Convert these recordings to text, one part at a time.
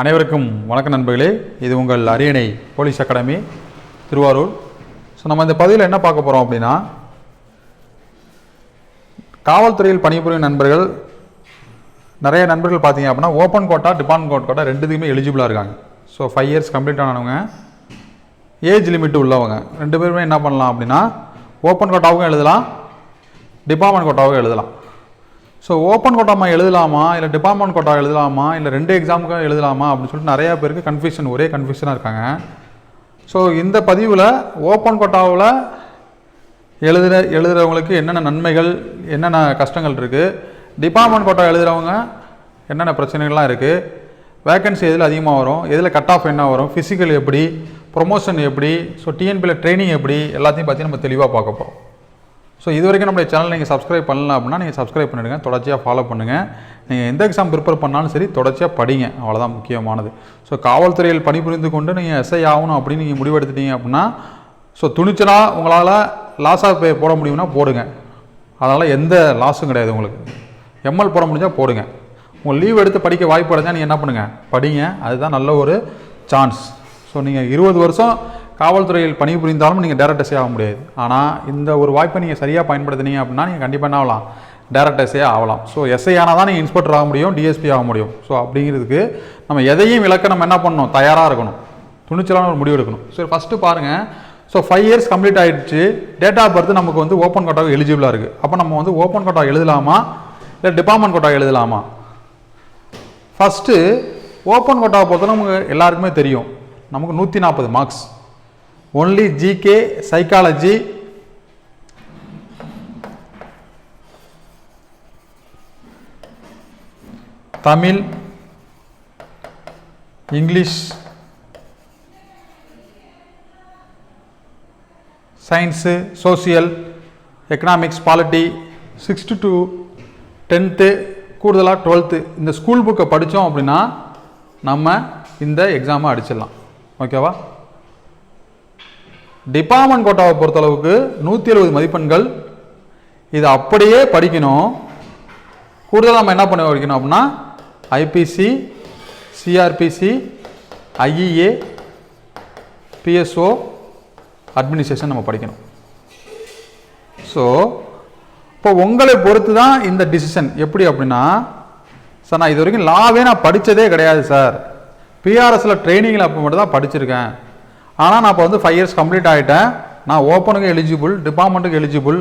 அனைவருக்கும் வணக்க நண்பர்களே இது உங்கள் அரியணை போலீஸ் அகாடமி திருவாரூர். ஸோ நம்ம இந்த பதிவில் என்ன பார்க்க போகிறோம் அப்படின்னா காவல்துறையில் பணிபுரியும் நண்பர்கள் நிறைய நண்பர்கள் பார்த்தீங்க அப்படின்னா ஓப்பன் கோட்டா டிபார்ட்மெண்ட் கோட்டா ரெண்டுத்துக்குமே எலிஜிபிளாக இருக்காங்க. ஸோ ஃபைவ் இயர்ஸ் கம்ப்ளீட் ஆனவங்க ஏஜ் லிமிட் உள்ளவங்க ரெண்டு பேருமே என்ன பண்ணலாம் அப்படின்னா ஓப்பன் கோட்டாவுக்கும் எழுதலாம் டிபார்ட்மெண்ட் கோட்டாவுக்கும் எழுதலாம். ஸோ ஓப்பன் கோட்டாமா எழுதலாமா? இல்லை டிபார்ட்மெண்ட் கோட்டா எழுதலாமா? இல்லை ரெண்டு எக்ஸாமுக்கும் எழுதலாமா? அப்படின்னு சொல்லிட்டு நிறையா பேருக்கு கன்ஃபியூஷன் ஒரே கன்ஃபியூஷனாக இருக்காங்க. ஸோ இந்த பதிவில் ஓப்பன் கோட்டாவில் எழுதுகிற எழுதுகிறவங்களுக்கு என்னென்ன நன்மைகள் என்னென்ன கஷ்டங்கள் இருக்குது டிபார்ட்மெண்ட் கோட்டா எழுதுகிறவங்க என்னென்ன பிரச்சனைகள்லாம் இருக்குது வேக்கன்சி எதில் அதிகமாக வரும்? எதில் கட் ஆஃப் என்ன வரும்? ஃபிசிக்கல் எப்படி? ப்ரொமோஷன் எப்படி? ஸோ டிஎன்பியில் ட்ரைனிங் எப்படி? எல்லாத்தையும் பற்றி நம்ம தெளிவாக பார்க்க போகிறோம் ஸோ இது வரைக்கும் நம்மளுடைய சேனல் நீங்கள் சப்ஸ்கிரைப் பண்ணல அப்படின்னா நீங்கள் சப்ஸ்கிரைப் பண்ணிடுங்க. தொடர்ச்சியாக ஃபாலோ பண்ணுங்கள் நீங்கள் எந்த எக்ஸாம் ப்ரிப்பேர் பண்ணாலும் சரி தொடர்ச்சியாக படிங்க. அவ்வளோதான் முக்கியமானது. ஸோ காவல்துறையில் பணிபுரிந்து கொண்டு நீங்கள் எஸ்ஐ ஆகணும் அப்படின்னு நீங்கள் முடிவெடுத்துட்டீங்க அப்படின்னா ஸோ துணிச்சலாக உங்களால் லாஸாக பே போட முடியும்னா போடுங்க. அதனால் எந்த லாஸும் கிடையாது உங்களுக்கு. எம்எல் போட முடிஞ்சால் போடுங்க. உங்கள் லீவ் எடுத்து படிக்க வாய்ப்பு அடைஞ்சால் நீங்கள் என்ன பண்ணுங்கள் படிங்க. அதுதான் நல்ல ஒரு சான்ஸ் ஸோ நீங்கள் இருபது வருஷம் காவல்துறையில் பணிபுரிந்தாலும் நீங்கள் டேரக்ட் எஸ்ஏ ஆக முடியாது. ஆனால் இந்த ஒரு வாய்ப்பை நீங்கள் சரியாக பயன்படுத்தினீங்க அப்படின்னா நீங்கள் கண்டிப்பாக என்ன ஆகலாம்? டேரக்ட் எஸ்ஏ ஆகலாம். ஸோ எஸ்ஐ ஆனால் தான் நீங்கள் இன்ஸ்பெக்டர் ஆக முடியும் டிஎஸ்பி ஆக முடியும். ஸோ அப்படிங்கிறதுக்கு நம்ம எதையும் விளக்க நம்ம என்ன பண்ணணும்? தயாராக இருக்கணும். துணிச்சலான ஒரு முடிவு எடுக்கணும். சரி ஃபஸ்ட்டு பாருங்கள் ஸோ ஃபைவ் இயர்ஸ் கம்ப்ளீட் ஆகிடுச்சு டேட் ஆஃப் பர்த் நமக்கு வந்து ஓப்பன் கோட்டாவுக்கு எலிஜிபிளாக இருக்குது அப்போ நம்ம வந்து ஓப்பன் கோட்டா எழுதலாமா? இல்லை டிபார்ட்மெண்ட் கோட்டா எழுதலாமா? ஃபஸ்ட்டு ஓப்பன் கோட்டாவை பொறுத்த நமக்கு எல்லாருக்குமே தெரியும். நமக்கு நூற்றி நாற்பது marks only GK psychology Tamil English science social economics polity sixth to tenth கூடுதலாக டுவெல்த்து இந்த ஸ்கூல் புக்கை படித்தோம் அப்படின்னா நம்ம இந்த எக்ஸாமை அடிச்சிடலாம். ஓகேவா டிபார்ட்மெண்ட் கோட்டாவை பொறுத்தளவுக்கு நூற்றி எழுபது மதிப்பெண்கள். இது அப்படியே படிக்கணும். கூடுதலாக நம்ம என்ன பண்ண படிக்கணும் அப்படின்னா IPC CrPC IEA PSO administration நம்ம படிக்கணும். ஸோ இப்போ உங்களை பொறுத்து தான் இந்த டிசிஷன் எப்படி அப்படின்னா சார் நான் இது வரைக்கும் லாவே நான் படித்ததே கிடையாது சார் பிஆர்எஸில் ட்ரைனிங்கில் அப்போ மட்டும் தான் படிச்சிருக்கேன். ஆனால் நான் இப்போ வந்து ஃபைவ் இயர்ஸ் கம்ப்ளீட் ஆகிட்டேன் நான் ஓப்பனுக்கு எலிஜிபிள் டிபார்ட்மெண்ட்டுக்கு எலிஜிபிள்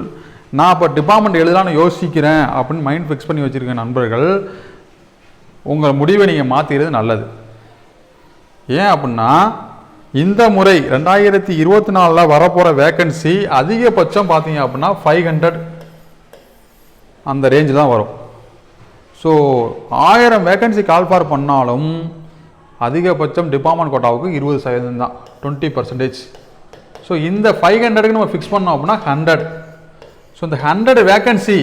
நான் இப்போ டிபார்ட்மெண்ட் எழுதலான்னு யோசிக்கிறேன் அப்படின்னு மைண்ட் ஃபிக்ஸ் பண்ணி வச்சுருக்க நண்பர்கள். உங்கள் முடிவை நீங்கள் மாற்றிக்கிறது நல்லது. ஏன் அப்படின்னா இந்த முறை ரெண்டாயிரத்தி இருபத்தி நாலில் வரப்போகிற வேக்கன்சி அதிகபட்சம் பார்த்தீங்க அப்படின்னா ஃபைவ் ஹண்ட்ரட் அந்த ரேஞ்சு தான் வரும். ஸோ ஆயிரம் வேக்கன்சி கால்ஃபார் பண்ணாலும் அதிகபட்சம் டிபார்ட்மெண்ட் கோட்டாவுக்கு இருபது சதவீதம் தான். டுவெண்ட்டி பர்சன்டேஜ் ஸோ இந்த ஃபைவ் ஹண்ட்ரடுக்கு நம்ம ஃபிக்ஸ் பண்ணோம் அப்படின்னா ஹண்ட்ரட் ஸோ இந்த ஹண்ட்ரட் வேக்கன்சி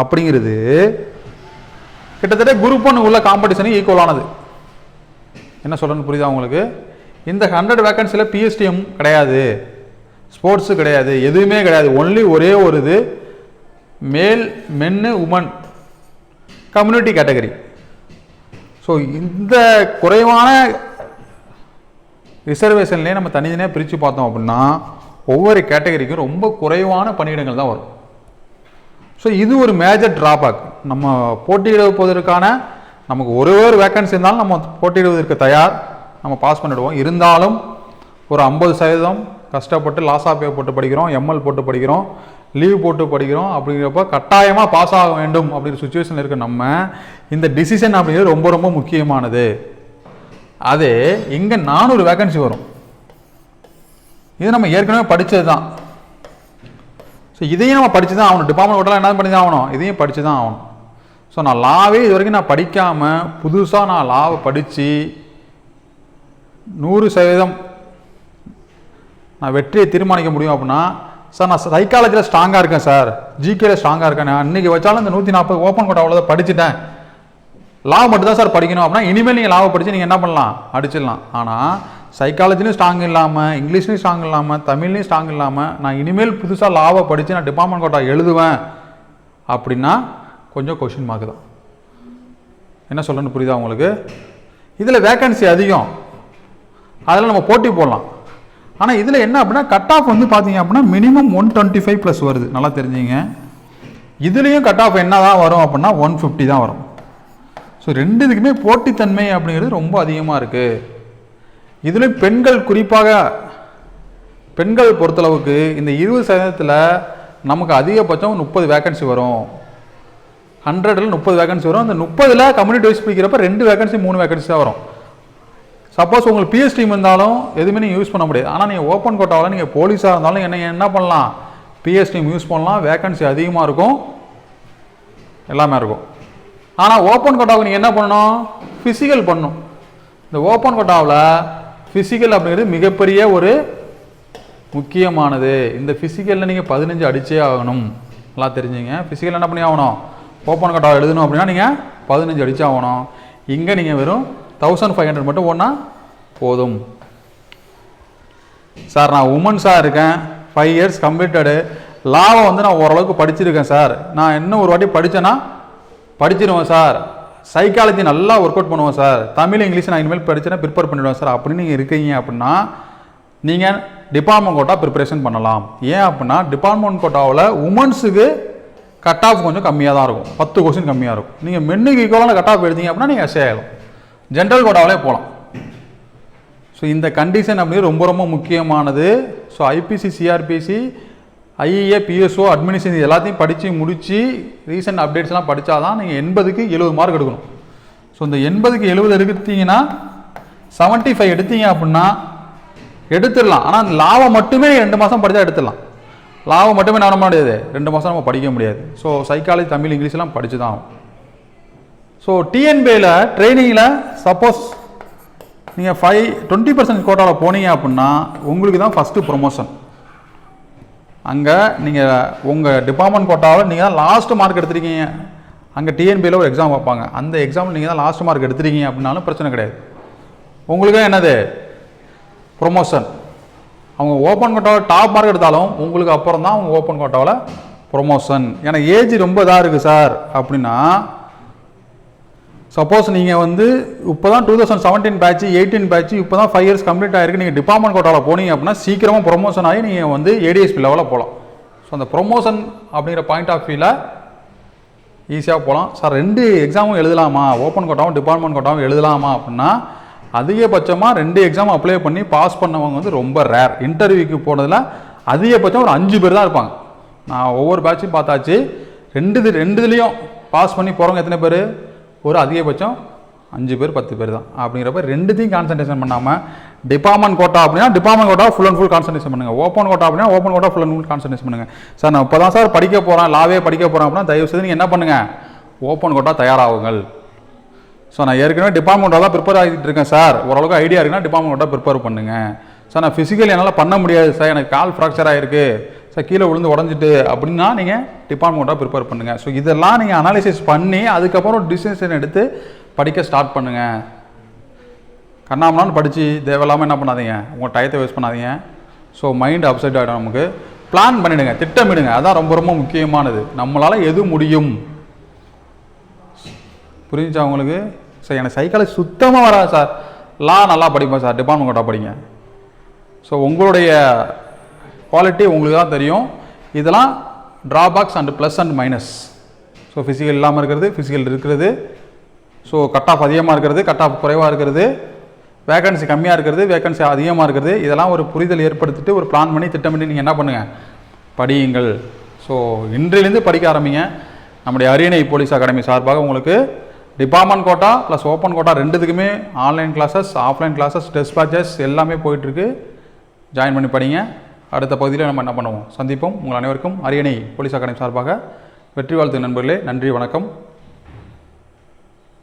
அப்படிங்கிறது கிட்டத்தட்ட குரூப் ஒன்று உள்ள காம்படிஷனுக்கு ஈக்குவலானது என்ன சொல்கிறேன்னு புரியுதா உங்களுக்கு? இந்த ஹண்ட்ரட் வேக்கன்சியில் பிஎஸ்டிஎம் கிடையாது. ஸ்போர்ட்ஸு கிடையாது. எதுவுமே கிடையாது. ஒன்லி ஒரே ஒரு இது மேல் மென்னு உமன் கம்யூனிட்டி கேட்டகரி ஸோ இந்த குறைவான ரிசர்வேஷன்லேயே நம்ம தனித்தனியாக பிரித்து பார்த்தோம் அப்படின்னா ஒவ்வொரு கேட்டகரிக்கும் ரொம்ப குறைவான பணியிடங்கள் தான் வரும். ஸோ இது ஒரு மேஜர் ட்ராபேக் நம்ம போட்டியிடுவதற்கான நமக்கு ஒரு ஒரு வேக்கன்சி இருந்தாலும் நம்ம போட்டியிடுவதற்கு தயார். நம்ம பாஸ் பண்ணிடுவோம். இருந்தாலும் ஒரு ஐம்பது சதவீதம் கஷ்டப்பட்டு லாஸா பே போட்டு படிக்கிறோம் எம்எல் போட்டு படிக்கிறோம். லீவ் போட்டு படிக்கிறோம் அப்படிங்கிறப்ப கட்டாயமாக பாஸ் ஆக வேண்டும் அப்படிங்கிற சுச்சுவேஷனில் இருக்க நம்ம இந்த டிசிஷன் அப்படிங்கிறது ரொம்ப ரொம்ப முக்கியமானது. அது இங்கே நானூறு வேக்கன்சி வரும். இது நம்ம ஏற்கனவே படித்தது தான் ஸோ இதையும் நம்ம படித்து தான் ஆகணும். டிபார்ட்மெண்ட் ஓட்டலாம் என்ன பண்ணி தான் ஆகணும்? இதையும் படித்து தான் ஆகணும். ஸோ நான் லாவே இது வரைக்கும் நான் படிக்காமல் புதுசாக நான் லாவை படித்து நூறு சதவீதம் நான் வெற்றியை தீர்மானிக்க முடியும் அப்படின்னா சார் நான் சைக்காலஜியில் ஸ்ட்ராங்காக இருக்கேன் சார். ஜிகேல ஸ்ட்ராங்காக இருக்கேன். நான் இன்றைக்கி வச்சாலும் இந்த நூற்றி நாற்பது ஓப்பன் கோட்டா அவ்வளோதான் படிச்சுட்டேன். லா மட்டும் தான் சார் படிக்கணும். அப்படின்னா இனிமேல் நீங்கள் லாவை படித்து நீங்கள் என்ன பண்ணலாம்? அடிச்சிடலாம். ஆனால் சைக்காலஜிலையும் ஸ்ட்ராங் இல்லாமல் இங்கிலீஷ்லையும் ஸ்ட்ராங் இல்லாமல் தமிழ்லையும் ஸ்ட்ராங் இல்லாமல் நான் இனிமேல் புதுசாக லாவை படித்து நான் டிபார்ட்மெண்ட் கோட்டா எழுதுவேன் அப்படின்னா கொஞ்சம் கொஷின் மார்க் தான். என்ன சொல்லணும்னு புரியுதா உங்களுக்கு? இதில் வேக்கன்சி அதிகம். அதில் நம்ம போட்டி போடலாம். ஆனால் இதில் என்ன அப்படின்னா கட் ஆஃப் வந்து பார்த்தீங்க அப்படின்னா minimum one twenty five plus வருது. நல்லா தெரிஞ்சுங்க. இதுலேயும் கட் ஆஃப் என்ன தான் வரும் அப்படின்னா ஒன் ஃபிஃப்டி தான் வரும். ஸோ ரெண்டு இதுக்குமே போட்டித்தன்மை அப்படிங்கிறது ரொம்ப அதிகமாக இருக்குது இதுலேயும் பெண்கள் குறிப்பாக பெண்கள் பொறுத்தளவுக்கு இந்த இருபது சதவீதத்தில் நமக்கு அதிகபட்சம் முப்பது வேக்கன்சி வரும். ஹண்ட்ரடில் முப்பது வேகன்சி வரும். அந்த முப்பதில் கம்யூனிட்டி வைஸ் பிடிக்கிறப்ப ரெண்டு வேகன்சி மூணு வேகன்சி தான் வரும். சப்போஸ் உங்களுக்கு பிஎஸ் டீம் இருந்தாலும் எதுவுமே நீங்கள் யூஸ் பண்ண முடியாது. ஆனால் நீங்கள் ஓப்பன் கோட்டாவில் நீங்கள் போலீஸாக இருந்தாலும் என்ன என்ன பண்ணலாம்? பிஎஸ் டீம் யூஸ் பண்ணலாம். வேகன்சி அதிகமாக இருக்கும். எல்லாமே இருக்கும். ஆனால் ஓப்பன் கோட்டாவுக்கு நீங்கள் என்ன பண்ணணும்? ஃபிசிக்கல் பண்ணணும். இந்த ஓப்பன் கோட்டாவில் ஃபிசிக்கல் அப்படிங்கிறது மிகப்பெரிய ஒரு முக்கியமானது. இந்த ஃபிசிக்கலில் நீங்கள் பதினஞ்சு அடிச்சே ஆகணும். நல்லா தெரிஞ்சுங்க. ஃபிசிக்கல் என்ன பண்ணி ஆகணும்? ஓப்பன் கோட்டாவை எழுதணும் அப்படின்னா நீங்கள் பதினஞ்சு அடிச்சு ஆகணும். இங்கே நீங்கள் வெறும் தௌசண்ட் ஃபைவ் ஹண்ட்ரட் மட்டும் ஒன்றா போதும். சார் நான் உமன்ஸாக இருக்கேன். ஃபைவ் இயர்ஸ் கம்ப்ளீட்டடு லாவை வந்து நான் ஓரளவுக்கு படிச்சிருக்கேன் சார். நான் இன்னும் ஒரு வாட்டி படித்தேன்னா படிச்சிருவேன் சார். சைக்காலஜி நல்லா ஒர்க் அவுட் பண்ணுவேன் சார். தமிழ் இங்கிலீஷ் நான் இனிமேல் படித்தேன்னா ப்ரிப்பேர் பண்ணிவிடுவேன் சார். அப்படின்னு நீங்கள் இருக்கீங்க அப்படின்னா நீங்கள் டிபார்ட்மெண்ட் கோட்டா ப்ரிப்பரேஷன் பண்ணலாம். ஏன் அப்படின்னா டிபார்ட்மெண்ட் கோட்டாவில் உமன்ஸுக்கு கட் ஆஃப் கொஞ்சம் கம்மியாக தான் இருக்கும். பத்து கொஸ்டின் கம்மியாக இருக்கும். நீங்கள் மென்னுக்கு ஈக்குவலான கட் ஆஃப் எடுத்தீங்க அப்படின்னா நீங்கள் எஸ்ஏ ஆகும் ஜென்ரல் கோட்டாவிலே போகலாம் ஸோ இந்த கண்டிஷன் அப்படிங்கிறது ரொம்ப ரொம்ப முக்கியமானது. So IPC CrPC IA PSO administration எல்லாத்தையும் படித்து முடித்து ரீசெண்ட் அப்டேட்ஸ்லாம் படித்தா தான் நீங்கள் எண்பதுக்கு எழுபது மார்க் எடுக்கணும். ஸோ இந்த எண்பதுக்கு எழுபது எடுத்தீங்கன்னா செவன்ட்டி ஃபைவ் எடுத்தீங்க அப்படின்னா எடுத்துடலாம். ஆனால் அந்த லாபம் மட்டுமே ரெண்டு மாதம் படித்தா எடுத்துடலாம். லாபம் மட்டுமே என்ன முடியாது? ரெண்டு மாதம் நம்ம படிக்க முடியாது. ஸோ சைக்காலஜி தமிழ் இங்கிலீஷ்லாம் படித்து தான் ஆகும் ஸோ டிஎன்பியில் ட்ரைனிங்கில் சப்போஸ் நீங்கள் ஃபைவ் டுவெண்ட்டி பர்சன்ட் கோட்டாவில் போனீங்க அப்படின்னா உங்களுக்கு தான் ஃபஸ்ட்டு ப்ரொமோஷன் அங்கே நீங்கள் உங்கள் டிபார்ட்மெண்ட் கோட்டாவில் நீங்கள் தான் லாஸ்ட்டு மார்க் எடுத்துருக்கீங்க. அங்கே டிஎன்பியில் ஒரு எக்ஸாம் வைப்பாங்க. அந்த எக்ஸாமில் நீங்கள் தான் லாஸ்ட் மார்க் எடுத்திருக்கீங்க அப்படின்னாலும் பிரச்சனை கிடையாது. உங்களுக்கு என்னது? ப்ரொமோஷன் அவங்க ஓப்பன் கோட்டாவில் டாப் மார்க் எடுத்தாலும் உங்களுக்கு அப்புறம் தான் அவங்க ஓப்பன் கோட்டாவில் ப்ரொமோஷன் ஏன்னா ஏஜ் ரொம்ப இதாக இருக்குது சார் அப்படின்னா சப்போஸ் நீங்கள் வந்து இப்போ தான் two thousand seventeen batch eighteen batch இப்போ தான் ஃபைவ் இயர்ஸ் கம்ப்ளீட் ஆயிருக்கு. நீங்கள் டிபார்ட்மெண்ட் கோட்டாவில் போனீங்க அப்படின்னா சீக்கிரமாக ப்ரொமோஷன் ஆகி நீங்கள் வந்து ஏடிஎஸ்பி லெவலில் போகலாம். ஸோ அந்த ப்ரொமோஷன் அப்படிங்கிற பாயிண்ட் ஆஃப் வியூவில் ஈஸியாக போகலாம். சார் ரெண்டு எக்ஸாமும் எழுதலாமா? ஓப்பன் கோட்டாவும் டிபார்ட்மெண்ட் கோட்டாவும் எழுதலாமா அப்படின்னா அதிகபட்சமாக ரெண்டு எக்ஸாம் அப்ளை பண்ணி பாஸ் பண்ணவங்க வந்து ரொம்ப ரேர் இன்டர்வியூக்கு போனதில் அதிகபட்சம் ஒரு அஞ்சு பேர் தான் இருப்பாங்க. நான் ஒவ்வொரு பேட்சும் பார்த்தாச்சு. ரெண்டு இது ரெண்டு பாஸ் பண்ணி போகிறவங்க எத்தனை பேர்? ஒரு அதிகபட்சம் அஞ்சு பேர் பத்து பேர் தான். அப்படிங்கிறப்ப ரெண்டுத்தையும் கான்சன்ட்ரேஷன் பண்ணாமல் டிபார்ட்மெண்ட் கோட்டா அப்படின்னா department quota full and full concentration பண்ணுங்கள் ஓப்பன் கோட்டா அப்படின்னா open quota full and full concentration பண்ணுங்கள் சார் நான் இப்போ தான் சார் படிக்க போகிறேன் லாவே படிக்க போகிறேன் அப்படின்னா தயவு செய்து நீங்கள் என்ன பண்ணுங்க? ஓப்பன் கோட்டா தயாராகுங்கள். ஸோ நான் ஏற்கனவே டிபார்ட்மெண்ட் தான் ப்ரிப்பேர் ஆகிட்டு இருக்கேன் சார். ஓரளவுக்கு ஐடியா இருக்குன்னா டிபார்ட்மெண்ட்டாக ப்ரிப்பேர் பண்ணுங்கள் சார் நான் ஃபிசிக்கலி என்னால் பண்ண முடியாது சார். எனக்கு கால் ஃப்ராக்சர் ஆகிருக்கு சார் கீழே விழுந்து உடஞ்சிட்டு அப்படின்னா நீங்கள் டிபார்ட்மெண்ட்டாக ப்ரிப்பேர் பண்ணுங்கள் ஸோ இதெல்லாம் நீங்கள் அனாலிசிஸ் பண்ணி அதுக்கப்புறம் டிசிஷன் எடுத்து படிக்க ஸ்டார்ட் பண்ணுங்கள் கண்ணாமலான்னு படித்து தேவையில்லாமல் என்ன பண்ணாதீங்க. உங்கள் டயத்தை வேஸ்ட் பண்ணாதீங்க. ஸோ மைண்ட் அப்செட் ஆகிடும் நமக்கு. பிளான் பண்ணிவிடுங்க திட்டமிடுங்க. அதான் ரொம்ப ரொம்ப முக்கியமானது. நம்மளால் எது முடியும்? புரிஞ்சா உங்களுக்கு? சார் எனக்கு சைக்காலஜி சுத்தமாக வராது சார். லா நல்லா படிப்பேன் சார். டிபார்ட்மெண்ட் படிங்க. ஸோ உங்களுடைய குவாலிட்டி உங்களுக்கு தான் தெரியும். இதெல்லாம் drawbacks and plus and minus so physical இல்லாமல் இருக்கிறது ஃபிசிக்கல் இருக்கிறது. ஸோ கட் ஆஃப் அதிகமாக இருக்கிறது கட் ஆஃப் குறைவாக இருக்கிறது. வேகன்சி கம்மியாக இருக்கிறது வேகன்சி அதிகமாக இருக்கிறது. இதெல்லாம் ஒரு புரிதல் ஏற்படுத்திட்டு ஒரு பிளான் பண்ணி திட்டமிட்டு நீங்கள் என்ன பண்ணுங்கள் படியுங்கள். ஸோ இன்றிலிருந்து படிக்க ஆரம்பிங்க. நம்முடைய அரியணை போலீஸ் அகாடமி சார்பாக உங்களுக்கு department quota plus open quota ரெண்டுத்துக்குமே online classes offline classes test batches எல்லாமே போயிட்டுருக்கு ஜாயின் பண்ணி படிங்க. அடுத்த பகுதியில் நம்ம என்ன பண்ணுவோம்? சந்திப்போம். உங்கள் அனைவருக்கும் அரியணை போலீஸ் அகாடமி சார்பாக. வெற்றி வாழ்த்து நண்பர்களே. நன்றி வணக்கம்.